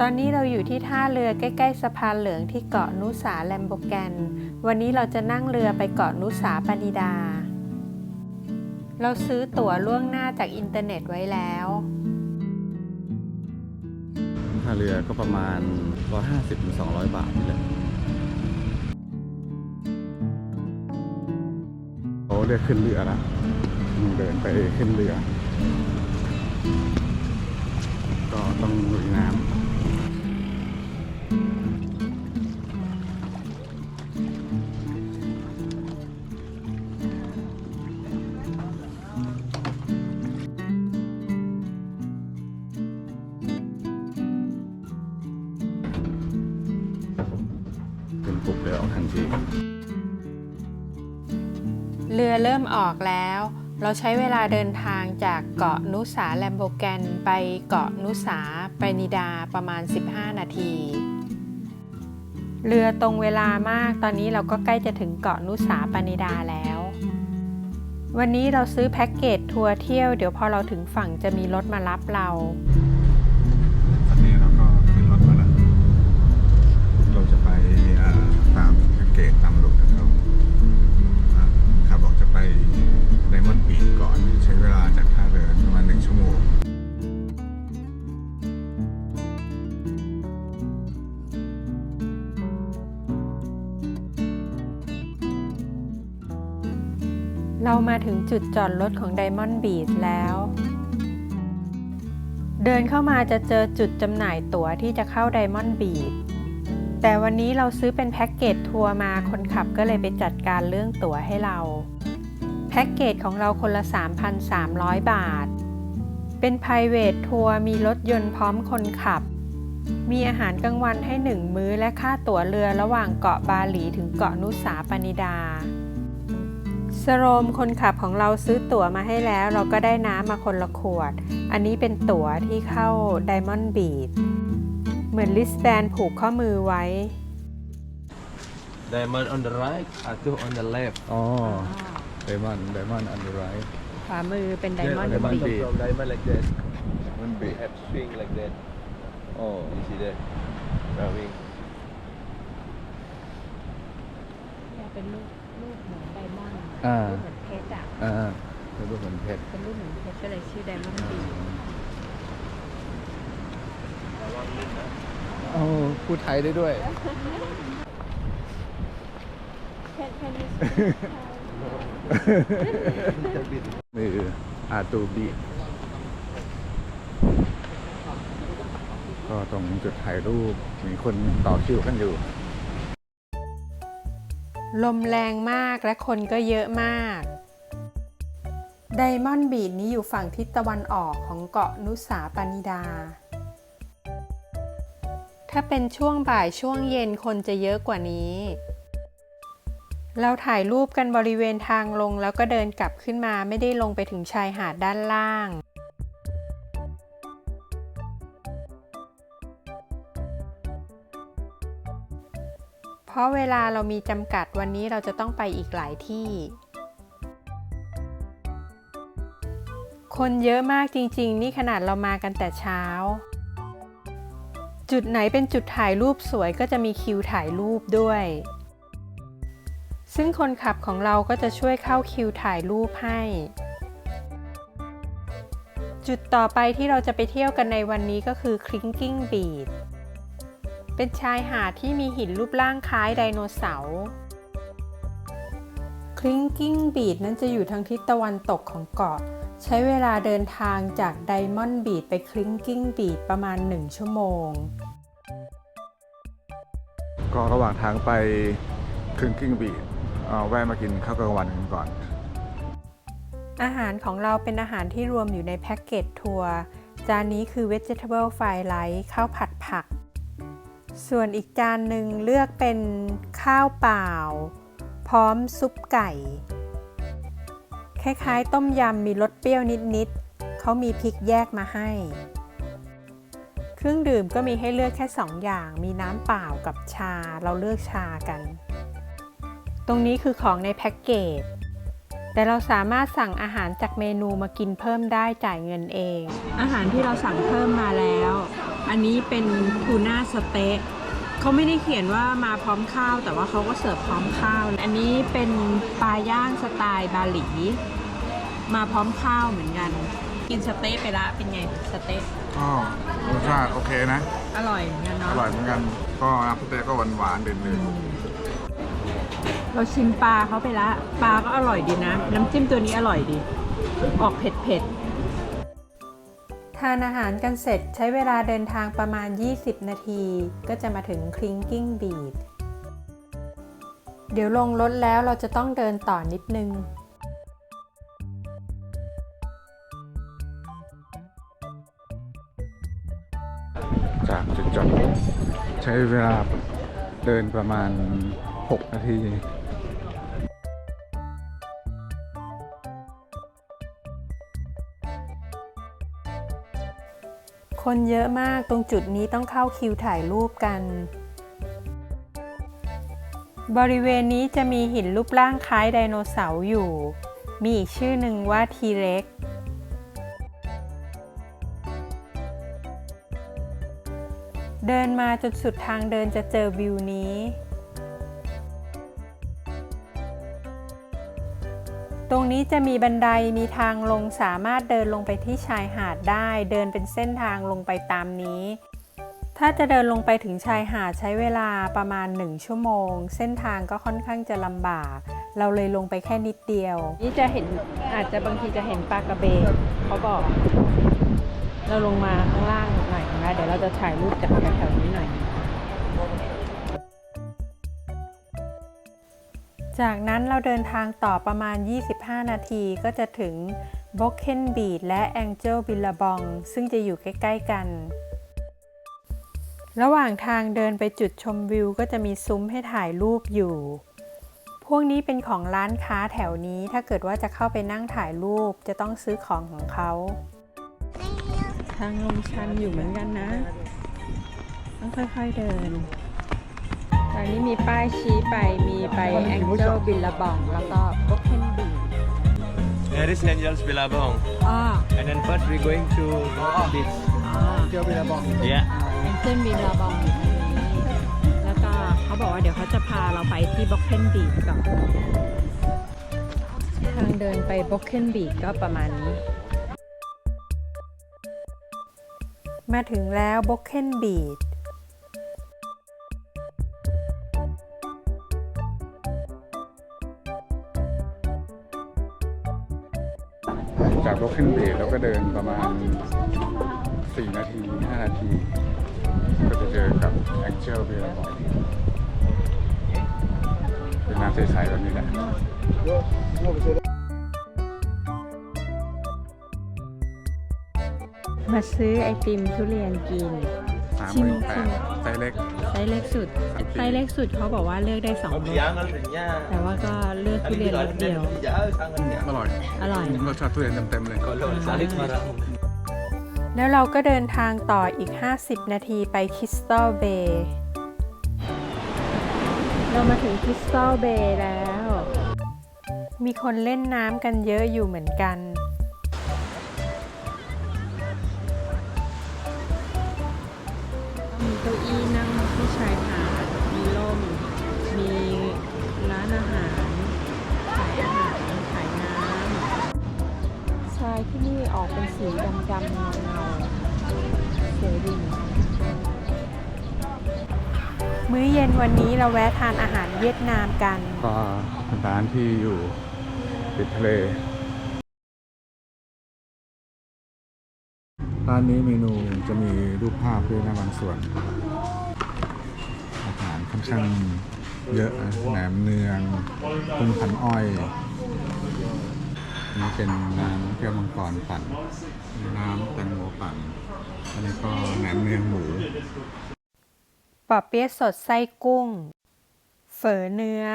ตอนนี้เราอยู่ที่ท่าเรือใกล้ ๆ สะพานเหลืองที่เกาะนุสาแลมโบแกน วันนี้เราจะนั่งเรือไปเกาะนุสาปานิดา เราซื้อตั๋วล่วงหน้าจากอินเทอร์เน็ตไว้แล้วค่าเรือก็ประมาณ 150-200 บาทนี่แหละโอ้เรือขึ้นเรือล้วเดินไปขึ้นเรือ ก็ต้องลุยน้ำ เรือเริ่มออกแล้ว เราใช้เวลาเดินทางจากเกาะนุสาแลมโบแกนไปเกาะนุสาปานิดาประมาณ 15 นาที เรือตรงเวลามาก ตอนนี้เราก็ใกล้จะถึงเกาะนุสาปานิดาแล้ว วันนี้เราซื้อแพ็กเกจทัวร์เที่ยว เดี๋ยวพอเราถึงฝั่งจะมีรถมารับเรา มาถึงจุดจอดรถของ Diamond Beach แล้ว เดินเข้ามาจะเจอจุดจำหน่ายตั๋วที่จะเข้า Diamond Beach แต่วันนี้เราซื้อเป็นแพ็กเกจทัวร์มาคนขับก็เลยไปจัดการเรื่องตั๋วให้เรา แพ็กเกจของเราคนละ 3,300 บาท เป็น private ทัวร์มีรถยนต์พร้อมคนขับ มีอาหารกลางวันให้หนึ่งมื้อและค่าตั๋วเรือระหว่างเกาะบาหลีถึงเกาะนุสาปานิดา สโรมคนขับของเราซื้อตั๋วมาให้แล้ว เราก็ได้น้ำมาคนละขวด อันนี้เป็นตั๋วที่เข้า Diamond Beach เหมือนลิสแบนผูกข้อมือไว้ Diamond on the right, Atu on the left. อ๋อไดมอนด์ไดมอนด์อันเดอร์ไรท์ขวามือเป็น Then Diamond diamond Beach. Beach come from diamond like that. มันบี Have swing like that. อ๋อ You see that? Drawing. เนี่ยเป็นรูป รูปเหมือนไดมอนด์อ่าเหมือนเพชรอะอ่าเป็นรูปเหมือนเพชรเป็นรูปเหมือนเพชรก็เลยชื่อ Diamond Beach โอ้พูดไทยได้ด้วยนี่อาตูบีก็ตรงจุดถ่ายรูปมีคนต่อคิวกันอยู่ ลมแรงมากและคนก็เยอะมากไดมอนด์บีชนี้อยู่ฝั่งทิศตะวันออกของเกาะนุสาปานิดา ถ้าเป็นช่วงบ่ายช่วงเย็นคนจะเยอะกว่านี้ เราถ่ายรูปกันบริเวณทางลงแล้วก็เดินกลับขึ้นมาไม่ได้ลงไปถึงชายหาดด้านล่าง ราะเวลาเรามีจำกัดวันนี้เราจะต้องไปอีกหลายที่ คนเยอะมากจริง ๆ นี่ขนาดเรามากันแต่เช้า จุดไหนเป็นจุดถ่ายรูปสวยก็จะมีคิวถ่ายรูปด้วย ซึ่งคนขับของเราก็จะช่วยเข้าคิวถ่ายรูปให้ จุดต่อไปที่เราจะไปเที่ยวกันในวันนี้ก็คือ Clinking Beach เป็นชายหาดที่มีหินรูปร่างคล้ายไดโนเสาร์ Clinking Beach นั้นจะอยู่ทางทิศตะวันตกของเกาะ ใช้เวลาเดินทางจาก Diamond Beach ไป Clinking Beach ประมาณ 1 ชั่วโมง ก็ระหว่างทางไปคึงกิ้งบีแวะมากินข้าวกลางวันกันก่อน อาหารของเราเป็นอาหารที่รวมอยู่ในแพ็กเกจทัวร์จานนี้คือ Vegetable Fried Rice ข้าวผัดผัก ส่วนอีกจานหนึ่งเลือกเป็นข้าวเปล่า พร้อมซุปไก่ คล้ายๆ ต้มยำมีรสเปรี้ยวนิดๆเขามีพริกแยกมาให้ เครื่องดื่มก็มีให้เลือกแค่2อย่าง มีน้ำเปล่ากับชาเราเลือกชากัน ตรงนี้คือของในแพ็กเกจ แต่เราสามารถสั่งอาหารจากเมนูมากินเพิ่มได้จ่ายเงินเอง อาหารที่เราสั่งเพิ่มมาแล้ว อันนี้เป็นทูน่าสเต๊ะเขาไม่ได้เขียนว่ามาพร้อมข้าว แต่ว่าเขาก็เสิร์ฟพร้อมข้าว อันนี้เป็นปลาย่างสไตล์บาหลี มาพร้อมข้าวเหมือนกัน กินสเต๊ะไปละเป็นไงสเต๊ะก็รสชาติโอเคนะ อร่อยเหมือนกันอเนาะร่อยเหมือนกัน ก็น้ำสเต๊กก็หวานหวานๆเด่นเราชิมปลาเขาไปละ ปลาก็อร่อยดีนะ น้ำจิ้มตัวนี้อร่อยดี ออกเผ็ดเผ็ด ทานอาหารกันเสร็จใช้เวลาเดินทางประมาณ 20 นาที ก็จะมาถึงคลิงกิ้งบีดเดี๋ยวลงรถแล้วเราจะต้องเดินต่อนิดนึง จากจุดจอดรถใช้เวลาเดินประมาณ 6 นาที คนเยอะมากตรงจุดนี้ต้องเข้าคิวถ่ายรูปกัน บริเวณนี้จะมีหินรูปร่างคล้ายไดโนเสาร์อยู่ มีอีกชื่อหนึ่งว่าทีเร็กเดินมาจนสุดทางเดินจะเจอวิวนี้ รงนี้จะมีบันไดมีทางลงสามารถเดินลงไปที่ชายหาดได้ เดินเป็นเส้นทางลงไปตามนี้ ถ้าจะเดินลงไปถึงชายหาดใช้เวลาประมาณ 1 ชั่วโมง เส้นทางก็ค่อนข้างจะลำบาก เราเลยลงไปแค่นิดเดียว นี่จะเห็นอาจจะบางทีจะเห็นปลากระเบนเขาบอก เราลงมาข้างล่างหน่อยนะเดี๋ยวเราจะถ่ายรูปจากแถวๆนี้หน่อย จากนั้นเราเดินทางต่อประมาณ 25 นาทีก็จะถึงบ o กเคนบีดและแองเจลบิลลาบองซึ่งจะอยู่ใกล้ ๆ กัน ระหว่างทางเดินไปจุดชมวิวก็จะมีซุ้มให้ถ่ายรูปอยู่ พวกนี้เป็นของร้านค้าแถวนี้ถ้าเกิดว่าจะเข้าไปนั่งถ่ายรูปจะต้องซื้อของของเขา ทางลงชันอยู่เหมือนกันนะ ต้องค่อย ๆเดิน ตอนนี้มีป้ายชี้ไป มีไปแองเจิลบิลลาบองแล้วก็บ o กเคนบี There is Angels Bilabong. อ๋อ And then first we're going to beach. อ๋อ Yeah. แองเจิลบิลลาบองอยู่ตรงนี้แล้วก็เขาบอกว่าเดี๋ยวเขาจะพาเราไปที่บ o กเคนบีก่อนทางเดินไปบ o กเคนบีก็ประมาณนี้ มาถึงแล้วบ o กเคนบี จากรถขึ้นเบดแล้วก็เดินประมาณ 4 นาที 5 นาที ก็จะเจอกับแองเจิลเบลบอยเป็นน้ำใสๆแบบนี้แหละมาซื้อไอติมทุเรียนกิน สามหมื่นแปดไซส์เล็ก ไซส์เล็กสุด ไซส์เล็กสุดเขาบอกว่าเลือกได้สองรสแต่ว่าก็เลือกทุเรียนรสเดียว อร่อย อร่อย รสชาติทุเรียนเต็มๆเลย แล้วเราก็เดินทางต่ออีก 50 นาทีไปคริสตัลเบย์เรามาถึงคริสตัลเบย์แล้ว มีคนเล่นน้ำกันเยอะอยู่เหมือนกัน ชายหาดมีร่ม มีร้านอาหาร ขายอาหาร ขายน้ำทรายที่นี่ออกเป็นสีดำๆเงาๆสวยดีมื้อเย็นวันนี้เราแวะทานอาหารเวียดนามกัน ก็ร้านที่อยู่ติดทะเล ร้านนี้เมนูจะมีรูปภาพด้วยนะบางส่วน ค่อนข้างเยอะนะแหนมเนืองกุ้งพันอ้อยอันนี้เป็นน้ำแก้วมังกรปั่น น้ำแตงโมปั่น อันนี้ก็แหนมเนืองหมูปอเปี๊ยะสดไส้กุ้ง เฝอเนื้อ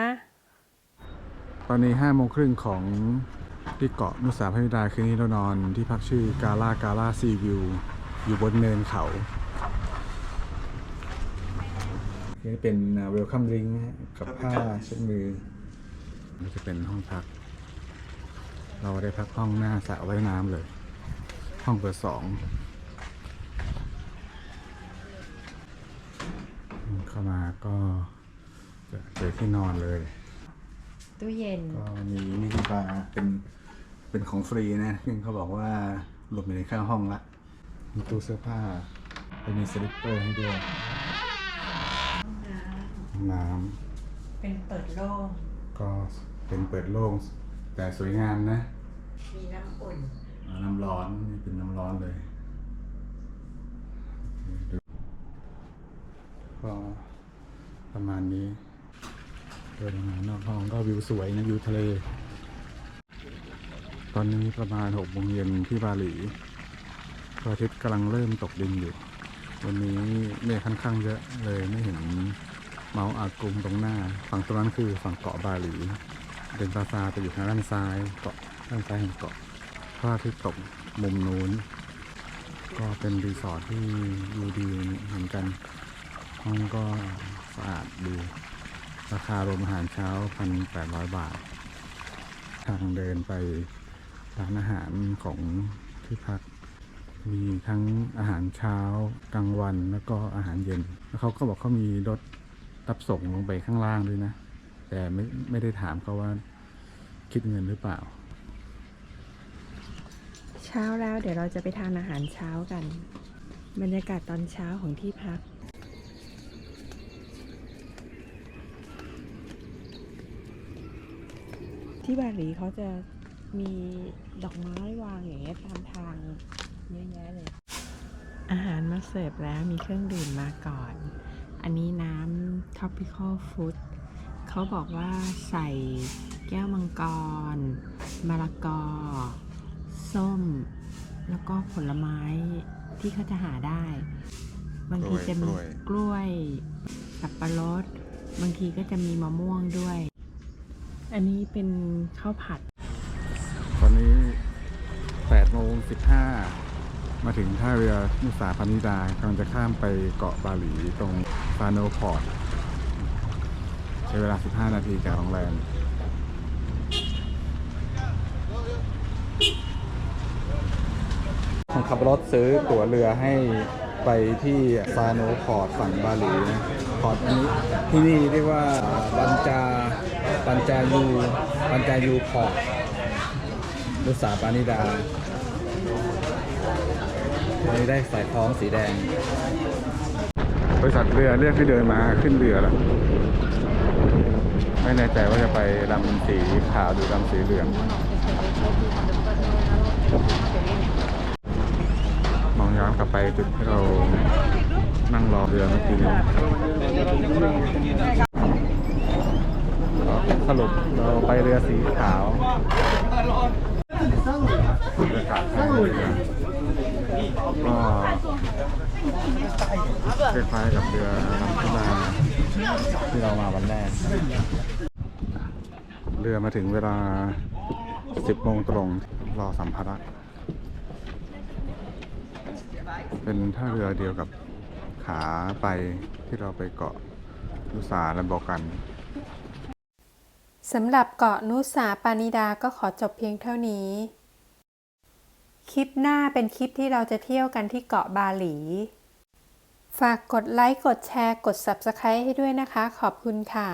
ตอนนี้ห้าโมงครึ่งของที่เกาะนุสาพมิดาคืนนี้เรานอนที่พักชื่อกาลากาลาซีวิวอยู่บนเนินเขา นี่เป็นเวลคัมริงกับผ้าเช็ดมือ นี่จะเป็นห้องพัก เราได้พักห้องหน้าสระว่ายน้ำเลย ห้องเบอร์สองมาก็จะเจอที่นอนเลย ตู้เย็น ก็มีมินิบาร์เป็นเป็นของฟรีนะซึ่งเขาบอกว่ารวมอยู่ในค่าห้องละ มีตู้เสื้อผ้าจะมีสลิปเปอร์ให้ด้วยห้อง น้เป็นเปิดโล่งำก็เป็นเปิดโล่งแต่สวยงามนะมีน้ำอุ่นอ่าน้ำร้อนนี่เป็นน้ำร้อนเลยดูก็ประมาณนี้เดินออกมานอกห้องก็วิวสวยนะวิวทะเล ตอนนี้ประมาณหกโมงเย็นที่บาหลีพระอาทิตย์กำลังเริ่มตกดินอยู่ วันนี้เมฆค่อนข้างเยอะเลยไม่เห็น เมาอากุมตรงหน้า ฝั่งตรงนั้นคือฝั่งเกาะบาหลีเดนตาซาจะอยู่ทางด้านซ้ายเกาะด้านซ้ายของเกาะพระอาทิตย์ตกมุมนู้น ก็เป็นรีสอร์ทที่ดูดีเหมือนกัน ห้องก็สะอาดดี ราคารวมอาหารเช้า 1,800 บาท ทางเดินไปร้านอาหารของที่พักมีทั้งอาหารเช้ากลางวันแล้วก็อาหารเย็น แล้วเขาก็บอกเขามีรถ รับส่งลงไปข้างล่างด้วยนะ แต่ไม่ไม่ได้ถามเขาว่าคิดเงินหรือเปล่า เช้าแล้วเดี๋ยวเราจะไปทานอาหารเช้ากัน บรรยากาศตอนเช้าของที่พักที่บาหลีเขาจะมีดอกไม้วางอย่างเงี้ยตามทางเยอะแยะเลย อาหารมาเสิร์ฟแล้วมีเครื่องดื่มมาก่อน อันนี้น้ำ tropical fruit เขาบอกว่าใส่แก้วมังกร มะละกอ ส้ม แล้วก็ผลไม้ที่เขาจะหาได้ บางทีจะมีกล้วยกล้วยสับปะรด บางทีก็จะมีมะม่วงด้วย อันนี้เป็นข้าวผัด ตอนนี้8โมง15 มาถึงท่าเรือนุสาพนิดากำลังจะข้ามไปเกาะบาหลีตรงฟาโนพอร์ตใช้เวลา 15 นาทีจากโรงแรมคนขับรถซื้อตั๋วเรือให้ไปที่ฟาโนพอร์ตฝั่งบาหลีนะพอร์ตอันนี้ที่นี่เรียกว่าบันจาบันจายูบันจายูพอร์ตรุษาปานิดาอันนี้ได้สายคล้องสีแดง บริษัทเรือเรียกให้เดินมาขึ้นเรือแล้วไม่แน่ใจว่าจะไปลำสีขาวหรือลำสีเหลืองมองย้อนกลับไปจุดที่เรานั่งรอเรือเมื่อกี้นี้สรุปเราไปเรือสีขาวบรรยากาศก็ คล้ายๆกับเรือลำที่มาที่เรามาวันแรก เรือมาถึงเวลา 10โมงตรงรอสัมภาระ เป็นท่าเรือเดียวกับขาไปที่เราไปเกาะลุสาและบอกกันสำหรับเกาะนุสาปานิดาก็ขอจบเพียงเท่านี้ คลิปหน้าเป็นคลิปที่เราจะเที่ยวกันที่เกาะบาหลี ฝากกดไลค์ กดแชร์ กด Subscribe ให้ด้วยนะคะ ขอบคุณค่ะ